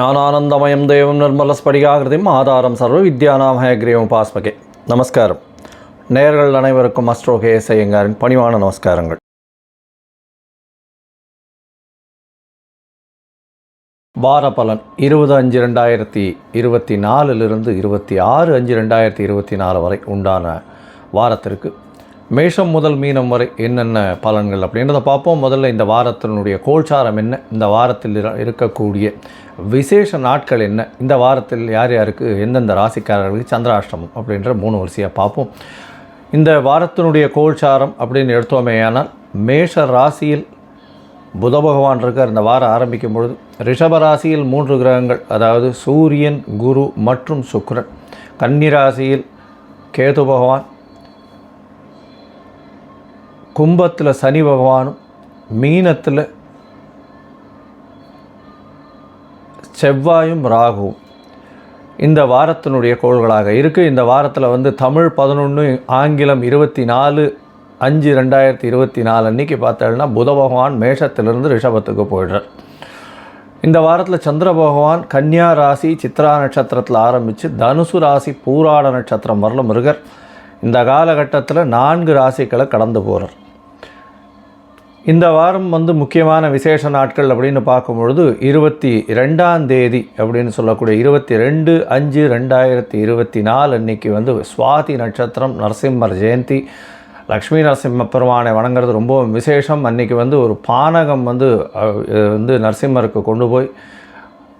ஞானானந்தமயம் దేవం నిర్మల స్ఫடிகாகிருதிம் ஆதாரம் சர்வ வித்யானாம் ஹயக்ரீவம் உபாஸ்மகே நமஸ்காரம். நேர்கள் அனைவருக்கும் அஸ்ட்ரோகே கேஎஸ் பணிவான நமஸ்காரங்கள். வாரபலன் இருபது அஞ்சு ரெண்டாயிரத்தி இருபத்தி நாலுலிருந்து இருபத்தி ஆறு அஞ்சு ரெண்டாயிரத்தி இருபத்தி நாலு வரை உண்டான வாரத்திற்கு மேஷம் முதல் மீனம் வரை என்னென்ன பலன்கள் அப்படின்றத பார்ப்போம். முதல்ல இந்த வாரத்தினுடைய கோல்சாரம் என்ன? இந்த வாரத்தில் இருக்கக்கூடிய விசேஷ நாட்கள் என்ன? இந்த வாரத்தில் யார் யாருக்கு எந்தெந்த ராசிக்காரர்களுக்கு சந்திராஷ்டமம் அப்படின்ற மூணு வரிசையாக பார்ப்போம். இந்த வாரத்தினுடைய கோல்சாரம் அப்படின்னு எடுத்தோமேயானால் மேஷ ராசியில் புத பகவான் இருக்கார். இந்த வாரம் ஆரம்பிக்கும் பொழுது ரிஷப ராசியில் மூன்று கிரகங்கள் அதாவது சூரியன் குரு மற்றும் சுக்ரன் கன்னி ராசியில் கேது பகவான் கும்பத்தில் சனி பகவானும் மீனத்தில் செவ்வாயும் ராகுவும் இந்த வாரத்தினுடைய கோள்களாக இருக்குது இந்த வாரத்தில் வந்து தமிழ் பதினொன்று ஆங்கிலம் இருபத்தி நாலு அஞ்சு ரெண்டாயிரத்தி இருபத்தி நாலு அன்றைக்கி பார்த்தோம்னா புத பகவான் மேஷத்திலிருந்து ரிஷபத்துக்கு போயிடுறார். இந்த வாரத்தில் சந்திர பகவான் கன்னியா ராசி சித்ரா நட்சத்திரத்தில் ஆரம்பித்து தனுசு ராசி பூராட நட்சத்திரம் வரலும் இருக்கார். இந்த காலகட்டத்தில் நான்கு ராசிகளை கடந்து போகிறார் இந்த வாரம் வந்து முக்கியமான விசேஷ நாட்கள் அப்படின்னு பார்க்கும்பொழுது இருபத்தி ரெண்டாம் தேதி அப்படின்னு சொல்லக்கூடிய இருபத்தி ரெண்டு அஞ்சு ரெண்டாயிரத்தி இருபத்தி நாலு அன்னைக்கு வந்து சுவாதி நட்சத்திரம் நரசிம்மர் ஜெயந்தி லக்ஷ்மி நரசிம்ம பெருமானை வணங்குறது ரொம்பவும் விசேஷம். அன்னைக்கு வந்து ஒரு பானகம் வந்து வந்து நரசிம்மருக்கு கொண்டு போய்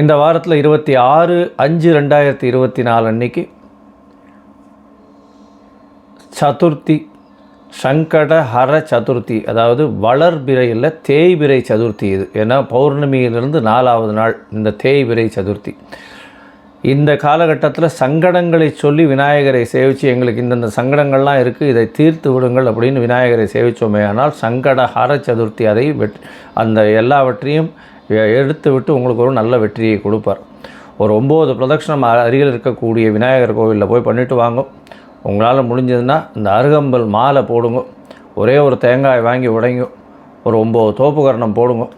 இந்த வாரத்தில் இருபத்தி ஆறு அஞ்சு ரெண்டாயிரத்தி இருபத்தி நாலு அன்னைக்கு சதுர்த்தி சங்கட ஹர சதுர்த்தி அதாவது வளர்பிறையில் தேய்பிறை சதுர்த்தி இது. ஏன்னா பௌர்ணமியிலிருந்து நாலாவது நாள் இந்த தேய்பிறை சதுர்த்தி. இந்த காலகட்டத்தில் சங்கடங்களை சொல்லி விநாயகரை சேவித்து எங்களுக்கு இந்தந்த சங்கடங்கள்லாம் இருக்குது இதை தீர்த்து விடுங்கள் அப்படின்னு விநாயகரை சேவித்தோமே ஆனால் சங்கட ஹர சதுர்த்தி அதை வெட் அந்த எல்லாவற்றையும் எடுத்து விட்டு உங்களுக்கு ஒரு நல்ல வெற்றியை கொடுப்பார். ஒரு ஒம்பது பிரதட்சணம் அருகில் இருக்கக்கூடிய விநாயகர் கோவிலில் போய் பண்ணிட்டு வாங்க. உங்களால் முடிஞ்சதுன்னா இந்த அருகம்பல் மாலை போடுங்க. ஒரே ஒரு தேங்காய் வாங்கி உடைங்க. ஒரு ஒம்பது தோப்புக்கரணம் போடுங்க.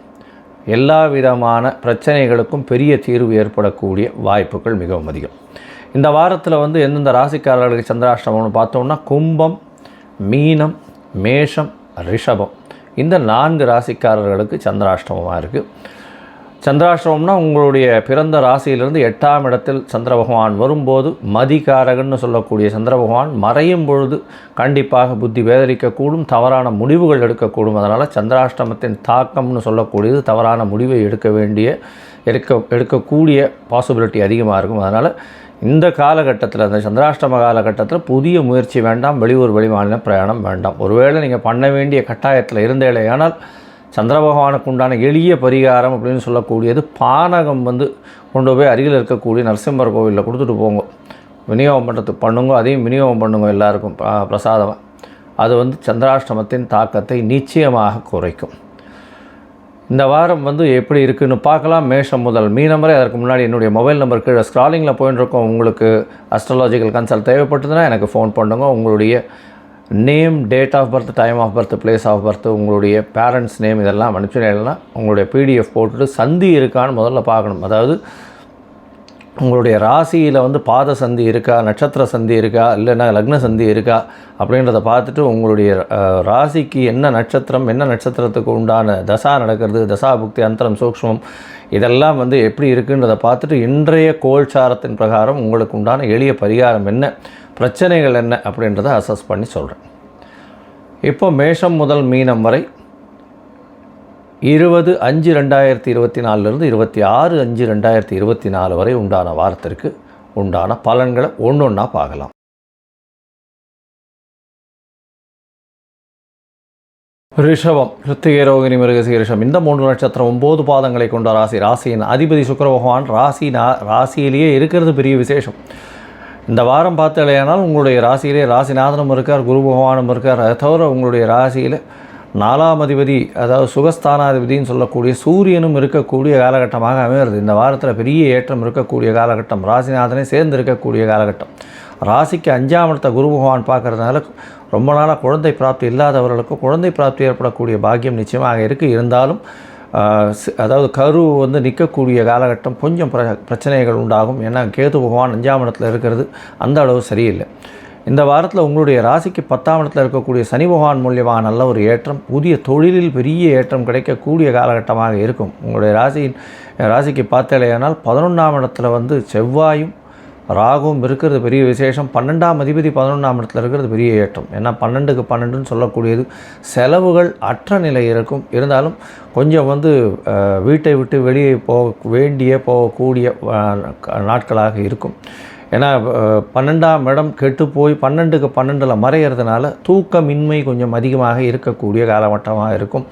எல்லா விதமான பிரச்சனைகளுக்கும் பெரிய தீர்வு ஏற்படக்கூடிய வாய்ப்புகள் மிகவும் அதிகம். இந்த வாரத்தில் வந்து எந்தெந்த ராசிக்காரர்களுக்கு சந்திராஷ்டமம்னு பார்த்தோம்னா கும்பம் மீனம் மேஷம் ரிஷபம். இந்த நான்கு ராசிக்காரர்களுக்கு சந்திராஷ்டமமாக இருக்குது சந்திராஷ்டமம்னா உங்களுடைய பிறந்த ராசியிலிருந்து எட்டாம் இடத்தில் சந்திர பகவான் வரும்போது மதிகாரகன்னு சொல்லக்கூடிய சந்திர பகவான் மறையும் பொழுது கண்டிப்பாக புத்தி வேதரிக்கக்கூடும் தவறான முடிவுகள் எடுக்கக்கூடும். அதனால் சந்திராஷ்டமத்தின் தாக்கம்னு சொல்லக்கூடியது தவறான முடிவை எடுக்க வேண்டிய எடுக்க எடுக்கக்கூடிய பாசிபிலிட்டி அதிகமாக இருக்கும். அதனால் இந்த காலகட்டத்தில் அந்த சந்திராஷ்டம காலகட்டத்தில் புதிய முயற்சி வேண்டாம் வெளியூர் வெளிமாநில பிரயாணம் வேண்டாம். ஒருவேளை நீங்கள் பண்ண வேண்டிய கட்டாயத்தில் இருந்தேலையானால் சந்திர பகவானுக்கு உண்டான எளிய பரிகாரம் அப்படின்னு சொல்லக்கூடியது பானகம் வந்து கொண்டு போய் அருகில் இருக்கக்கூடிய நரசிம்மர் கோவிலில் கொடுத்துட்டு போங்க. விநியோகம் பண்ணுறதுக்கு பண்ணுங்க. அதையும் விநியோகம் பண்ணுங்க எல்லாருக்கும். பிரசாதமாக அது வந்து சந்திராஷ்டமத்தின் தாக்கத்தை நிச்சயமாக குறைக்கும். இந்த வாரம் வந்து எப்படி இருக்குதுன்னு பார்க்கலாம். மேஷம் முதல் மீனம் வரை அதற்கு முன்னாடி என்னுடைய மொபைல் நம்பர் கீழே ஸ்க்ராலிங்கில் போயின்னு இருக்கோம். உங்களுக்கு அஸ்ட்ராலஜிக்கல் கன்சல்ட் தேவைப்பட்டதுன்னா எனக்கு ஃபோன் பண்ணுங்க. உங்களுடைய name date of birth time of birth place of birth உங்களுடைய பேரண்ட்ஸ் நேம் இதெல்லாம் அனுப்பிச்சுனா உங்களுடைய பிடிஎஃப் போட்டுட்டு சந்தி இருக்கான்னு முதல்ல பார்க்கணும். அதாவது உங்களுடைய ராசியில் வந்து பாத சந்தி இருக்கா நட்சத்திர சந்தி இருக்கா இல்லைன்னா லக்ன சந்தி இருக்கா அப்படின்றத பார்த்துட்டு உங்களுடைய ராசிக்கு என்ன நட்சத்திரம் என்ன நட்சத்திரத்துக்கு உண்டான தசா நடக்கிறது தசா புக்தி அந்தரம் சூக்ஷ்மம் இதெல்லாம் வந்து எப்படி இருக்குன்றதை பார்த்துட்டு இன்றைய கோல்சாரத்தின் பிரகாரம் உங்களுக்கு உண்டான எளிய பரிகாரம் என்ன? பிரச்சனைகள் என்ன அப்படின்றத அசஸ் பண்ணி சொல்கிறேன் இப்போ மேஷம் முதல் மீனம் வரை இருபது அஞ்சு ரெண்டாயிரத்தி இருபத்தி நாலுலேருந்து இருபத்தி ஆறு அஞ்சு ரெண்டாயிரத்தி இருபத்தி நாலு வரை உண்டான வாரத்திற்கு உண்டான பலன்களை ஒன்று ஒன்றா பார்க்கலாம். ரிஷபம் கிருத்திகை ரோகிணி மிருகசி ரிஷம் இந்த மூன்று நட்சத்திரம் ஒம்பது பாதங்களை கொண்ட ராசி. ராசியின் அதிபதி சுக்கர பகவான் ராசி நா ராசியிலேயே இருக்கிறது பெரிய விசேஷம். இந்த வாரம் பார்த்தலையானால் உங்களுடைய ராசியிலே ராசிநாதனும் இருக்கார் குரு பகவானும் இருக்கார். அதை தவிர உங்களுடைய ராசியில் நாலாம் அதிபதி அதாவது சுகஸ்தானாதிபதினு சொல்லக்கூடிய சூரியனும் இருக்கக்கூடிய காலகட்டமாக அமைகிறது. இந்த வாரத்தில் பெரிய ஏற்றம் இருக்கக்கூடிய காலகட்டம். ராசிநாதனே சேர்ந்து இருக்கக்கூடிய காலகட்டம். ராசிக்கு அஞ்சாம் இடத்த குரு பகவான் பார்க்கறதுனால ரொம்ப நாளாக குழந்தை பிராப்தி இல்லாதவர்களுக்கு குழந்தை பிராப்தி ஏற்படக்கூடிய பாக்கியம் நிச்சயமாக இருக்குது இருந்தாலும் அதாவது கரு வந்து நிற்கக்கூடிய காலகட்டம் கொஞ்சம் பிர பிரச்சனைகள் உண்டாகும். ஏன்னா கேது பகவான் அஞ்சாம் இடத்துல இருக்கிறது. அந்த அளவு சரியில்லை. இந்த வாரத்தில் உங்களுடைய ராசிக்கு பத்தாம் இடத்துல இருக்கக்கூடிய சனி பகவான் மூலியமாக நல்ல ஒரு ஏற்றம் புதிய தொழிலில் பெரிய ஏற்றம் கிடைக்கக்கூடிய காலகட்டமாக இருக்கும். உங்களுடைய ராசியின் ராசிக்கு பார்த்தலையானால் பதினொன்றாம் இடத்துல வந்து செவ்வாயும் ராகும் இருக்கிறது பெரிய விசேஷம். பன்னெண்டாம் அதிபதி பதினொன்றாம் இடத்துல இருக்கிறது பெரிய ஏற்றம். ஏன்னா பன்னெண்டுக்கு பன்னெண்டுன்னு சொல்லக்கூடியது செலவுகள் அற்ற நிலை இருக்கும். இருந்தாலும் கொஞ்சம் வந்து வீட்டை விட்டு வெளியே போக வேண்டிய போகக்கூடிய நாட்களாக இருக்கும். ஏன்னா பன்னெண்டாம் இடம் கெட்டு போய் பன்னெண்டுக்கு பன்னெண்டில் மறையிறதுனால தூக்கமின்மை கொஞ்சம் அதிகமாக இருக்கக்கூடிய காலகட்டமாக இருக்கும்.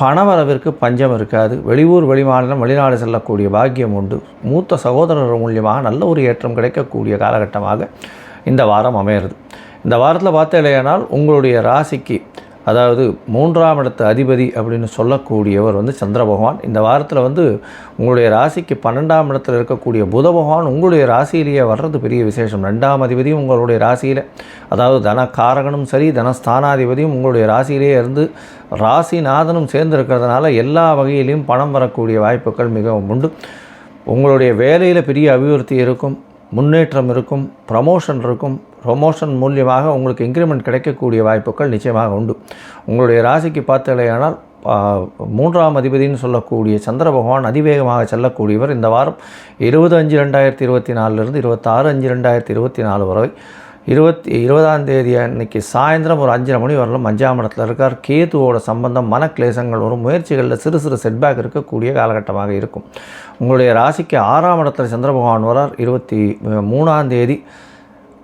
பணவரவிற்கு பஞ்சம் இருக்காது. வெளியூர் வெளிமாநிலம் வெளிநாடு செல்லக்கூடிய பாக்கியம் உண்டு. மூத்த சகோதரர் மூலியமாக நல்ல ஒரு ஏற்றம் கிடைக்கக்கூடிய காலகட்டமாக இந்த வாரம் அமையிறது இந்த வாரத்தில் பார்த்தீங்களேனால் உங்களுடைய ராசிக்கு அதாவது மூன்றாம் இடத்து அதிபதி அப்படின்னு சொல்லக்கூடியவர் வந்து சந்திர பகவான். இந்த வாரத்தில் வந்து உங்களுடைய ராசிக்கு பன்னெண்டாம் இடத்துல இருக்கக்கூடிய புத பகவான் உங்களுடைய ராசியிலேயே வர்றது பெரிய விசேஷம். ரெண்டாம் அதிபதியும் உங்களுடைய ராசியில் அதாவது தனக்காரகனும் சரி தனஸ்தானாதிபதியும் உங்களுடைய ராசியிலேயே இருந்து ராசிநாதனும் சேர்ந்து இருக்கிறதுனால எல்லா வகையிலையும் பணம் வரக்கூடிய வாய்ப்புகள் மிகவும் உண்டு. உங்களுடைய வேலையில் பெரிய அபிவிருத்தி இருக்கும். முன்னேற்றம் இருக்கும் ப்ரமோஷன் இருக்கும். ப்ரமோஷன் மூலியமாக உங்களுக்கு இன்க்ரிமெண்ட் கிடைக்கக்கூடிய வாய்ப்புகள் நிச்சயமாக உண்டு. உங்களுடைய ராசிக்கு பார்த்தலையானால் மூன்றாம் அதிபதின்னு சொல்லக்கூடிய சந்திர பகவான் அதிவேகமாக செல்லக்கூடியவர். இந்த வாரம் இருபது அஞ்சு ரெண்டாயிரத்தி இருபத்தி நாலுலேருந்து இருபத்தாறு அஞ்சு ரெண்டாயிரத்தி இருபத்தி நாலு வரை இருபத்தி இருபதாம் தேதி அன்னைக்கு சாயந்தரம் ஒரு அஞ்சரை மணி வரலும் அஞ்சாம் இடத்துல இருக்கார். கேதுவோட சம்பந்தம் மனக்லேசங்கள் வரும். முயற்சிகளில் சிறு சிறு செட்பேக் இருக்கக்கூடிய காலகட்டமாக இருக்கும். உங்களுடைய ராசிக்கு ஆறாம் இடத்துல சந்திர பகவான் வரார். இருபத்தி மூணாம் தேதி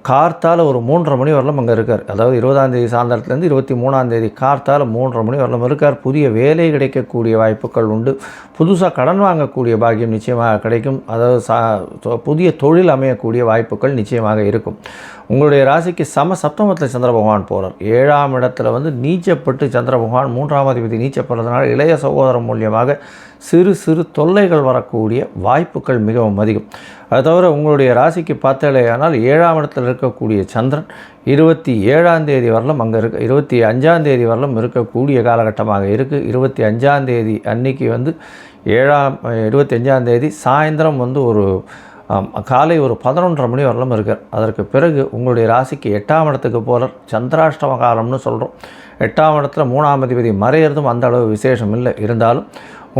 கார்த்தால் ஒரு மூன்றரை மணி வரலும் அங்கே இருக்கார். அதாவது இருபதாம் தேதி சாயந்தரத்துலேருந்து இருபத்தி மூணாந்தேதி கார்த்தால் மூன்றரை மணி வரலும் இருக்கார். புதிய வேலை கிடைக்கக்கூடிய வாய்ப்புகள் உண்டு. புதுசாக கடன் வாங்கக்கூடிய பாக்கியம் நிச்சயமாக கிடைக்கும். அதாவது சா புதிய தொழில் அமையக்கூடிய வாய்ப்புகள் நிச்சயமாக இருக்கும். உங்களுடைய ராசிக்கு சம சப்தமத்தில் சந்திர பகவான் போகிறார் ஏழாம் இடத்துல வந்து நீச்சப்பட்டு சந்திர பகவான் மூன்றாம் அதிபதி நீச்சப்படுறதுனால இளைய சகோதரம் மூலியமாக சிறு சிறு தொல்லைகள் வரக்கூடிய வாய்ப்புகள் மிகவும் அதிகம். அது தவிர உங்களுடைய ராசிக்கு பார்த்தாலேயானால் ஏழாம் இடத்தில் இருக்கக்கூடிய சந்திரன் இருபத்தி ஏழாம் தேதி வரலும் அங்கே இருக்க இருபத்தி அஞ்சாம் தேதி வரலும் இருக்கக்கூடிய காலகட்டமாக இருக்குது இருபத்தி அஞ்சாம் தேதி அன்னைக்கு வந்து ஏழாம் இருபத்தி அஞ்சாம் தேதி சாயந்தரம் வந்து ஒரு காலை ஒரு பதினொன்றரை மணி வரலும் இருக்கார். அதற்கு பிறகு உங்களுடைய ராசிக்கு எட்டாம் இடத்துக்கு போகிறார் சந்திராஷ்டம காலம்னு சொல்கிறோம் எட்டாம் இடத்துல மூணாம் அதிபதி மறையிறதும் அந்த அளவு விசேஷம் இல்லை. இருந்தாலும்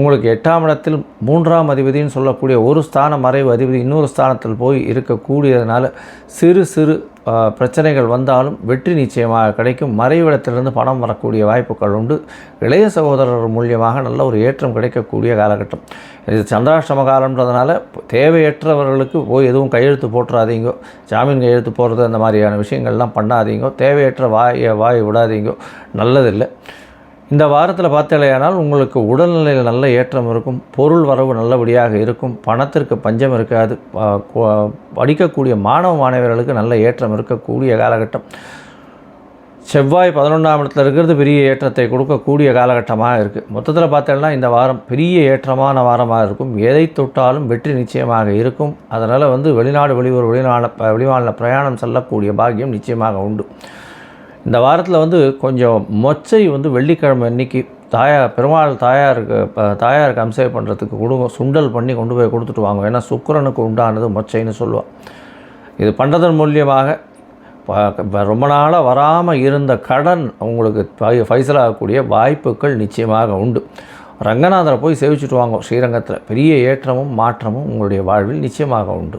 உங்களுக்கு எட்டாம் இடத்தில் மூன்றாம் அதிபதின்னு சொல்லக்கூடிய ஒரு ஸ்தான மறைவு அதிபதி இன்னொரு ஸ்தானத்தில் போய் இருக்கக்கூடியதுனால சிறு சிறு பிரச்சனைகள் வந்தாலும் வெற்றி நிச்சயமாக கிடைக்கும். மறைவிடத்திலிருந்து பணம் வரக்கூடிய வாய்ப்புகள் உண்டு. இளைய சகோதரர் மூலியமாக நல்ல ஒரு ஏற்றம் கிடைக்கக்கூடிய காலகட்டம். இது சந்திராஷ்டம காலம்ன்றதுனால தேவையற்றவர்களுக்கு போய் எதுவும் கையெழுத்து போட்டுறாதீங்கோ ஜாமீன் கையெழுத்து போடுறது அந்த மாதிரியான விஷயங்கள்லாம் பண்ணாதீங்கோ தேவையற்ற வாயை வாய் விடாதீங்கோ நல்லதில்லை. இந்த வாரத்தில் பார்த்தலையானால் உங்களுக்கு உடல்நிலையில் நல்ல ஏற்றம் இருக்கும் பொருள் வரவு நல்லபடியாக இருக்கும் பணத்திற்கு பஞ்சம் இருக்காது ப- படிக்கக்கூடிய மாணவ மாணவர்களுக்கு நல்ல ஏற்றம் இருக்கக்கூடிய காலகட்டம். செவ்வாய் பதினொன்றாம் இடத்துல இருக்கிறது பெரிய ஏற்றத்தை கொடுக்கக்கூடிய காலகட்டமாக இருக்குது மொத்தத்தில் பார்த்தோம்னா இந்த வாரம் பெரிய ஏற்றமான வாரமாக இருக்கும். எதை தொட்டாலும் வெற்றி நிச்சயமாக இருக்கும். அதனால் வந்து வெளிநாடு வெளியூர் வெளிநாடு வெளிமாநில பிரயாணம் செல்லக்கூடிய பாக்கியம் நிச்சயமாக உண்டு. இந்த வாரத்தில் வந்து கொஞ்சம் மொச்சை வந்து வெள்ளிக்கிழமை அன்னைக்கு தாயார் பெருமாள் தாயாருக்கு தாயாருக்கு அம்சை பண்ணுறதுக்கு கொடுங்க. சுண்டல் பண்ணி கொண்டு போய் கொடுத்துட்டு வாங்க. ஏன்னா சுக்கிரனுக்கு உண்டானது மொச்சைன்னு சொல்லுவாள் இது பண்ணுறதன் மூலியமாக ரொம்ப நாளாக வராமல் இருந்த கடன் அவங்களுக்கு ஃபை- ஃபைசல் ஆகக்கூடிய வாய்ப்புகள் நிச்சயமாக உண்டு. ரங்கநாதரை போய் சேவிச்சுட்டு வாங்க ஸ்ரீரங்கத்தில். பெரிய ஏற்றமும் மாற்றமும் உங்களுடைய வாழ்வில் நிச்சயமாக உண்டு.